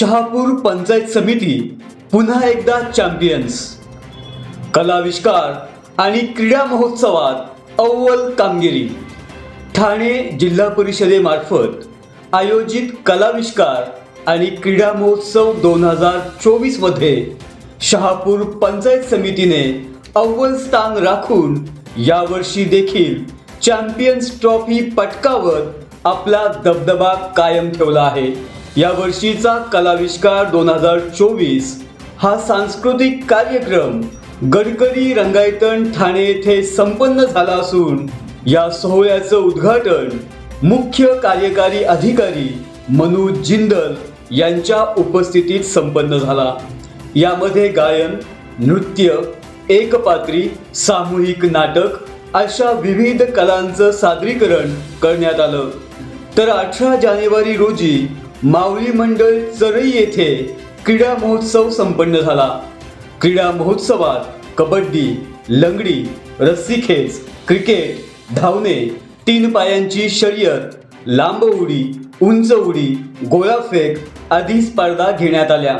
शहापूर पंचायत समिती पुन्हा एकदा चॅम्पियन्स कलाविष्कार आणि क्रीडा महोत्सवात अव्वल कामगिरी. ठाणे जिल्हा परिषदेमार्फत आयोजित कलाविष्कार आणि क्रीडा महोत्सव दोन हजार चोवीसमध्ये शहापूर पंचायत समितीने अव्वल स्थान राखून यावर्षी देखील चॅम्पियन्स ट्रॉफी पटकावत आपला दबदबा कायम ठेवला आहे. यावर्षीचा कलाविष्कार दोन हजार चोवीस हा सांस्कृतिक कार्यक्रम गडकरी रंगायतण ठाणे येथे संपन्न झाला असून या सोहळ्याचं उद्घाटन मुख्य कार्यकारी अधिकारी मनोज जिंदल यांच्या उपस्थितीत संपन्न झाला. यामध्ये गायन नृत्य एकपात्री सामूहिक नाटक अशा विविध कलांचं सादरीकरण करण्यात आलं. तर अठरा जानेवारी रोजी माऊली मंडळ चरई येथे क्रीडा महोत्सव संपन्न झाला. क्रीडा महोत्सवात कबड्डी लंगडी रस्सीखेच क्रिकेट धावणे तीन पायांची शर्यत लांब उडी उंच उडी गोळाफेक आदी स्पर्धा घेण्यात आल्या.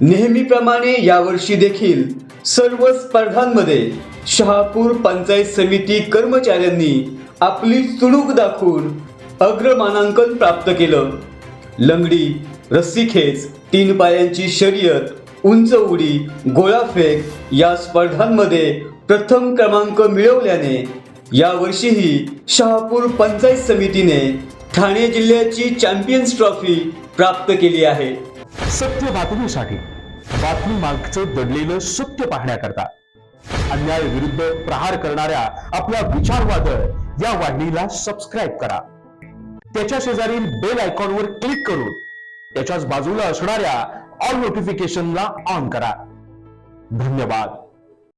नेहमीप्रमाणे यावर्षी देखील सर्व स्पर्धांमध्ये शहापूर पंचायत समिती कर्मचाऱ्यांनी आपली चुणूक दाखवून अग्रमानांकन प्राप्त केलं. लंगडी रस्सीखेच तीन पायांची शर्यत उंच उडी गोळाफेक या स्पर्धांमध्ये प्रथम क्रमांक मिळवल्याने यावर्षीही शहापूर पंचायत समितीने ठाणे जिल्ह्याची चॅम्पियन्स ट्रॉफी प्राप्त केली आहे. सत्य बातमीसाठी बातमी मागचं दडलेलं सत्य पाहण्याकरता अन्याय विरुद्ध प्रहार करणाऱ्या आपल्या विचारवादळ या वाहिनीला सबस्क्राईब करा. त्याच्या शेजारील बेल आयकॉनवर क्लिक करून त्याच्याच बाजूला असणाऱ्या ऑल नोटिफिकेशनला ऑन करा. धन्यवाद.